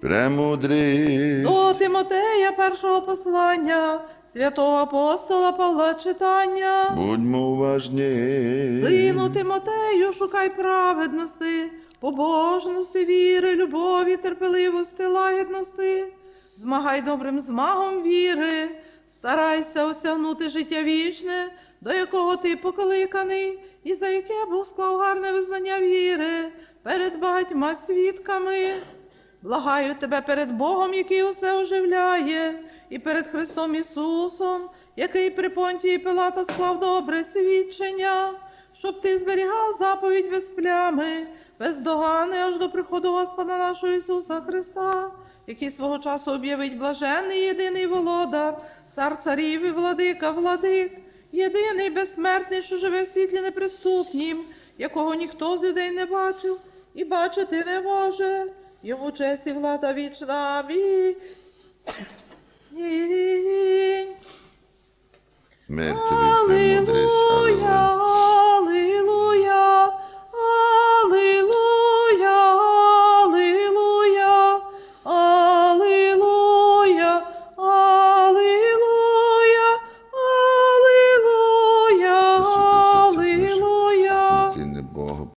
Премудрість. До Тимотея першого послання, святого апостола Павла читання. Будьмо уважні. Сину Тимотею, шукай праведності, побожності, віри, любові, терпеливості, лагідності. Змагай добрим змагом віри, старайся осягнути життя вічне, до якого ти покликаний, і за яке Бог склав гарне визнання віри перед багатьма свідками. Благаю тебе перед Богом, який усе оживляє, і перед Христом Ісусом, який при понтії Пилата склав добре свідчення, щоб ти зберігав заповідь без плями, без догани аж до приходу Господа нашого Ісуса Христа, який свого часу об'явить блаженний єдиний володар, цар царів і владика владик, єдиний безсмертний, що живе в світлі неприступнім, якого ніхто з людей не бачив і бачити не може. Йому честь і влада вічна Амінь. Аллилуйя.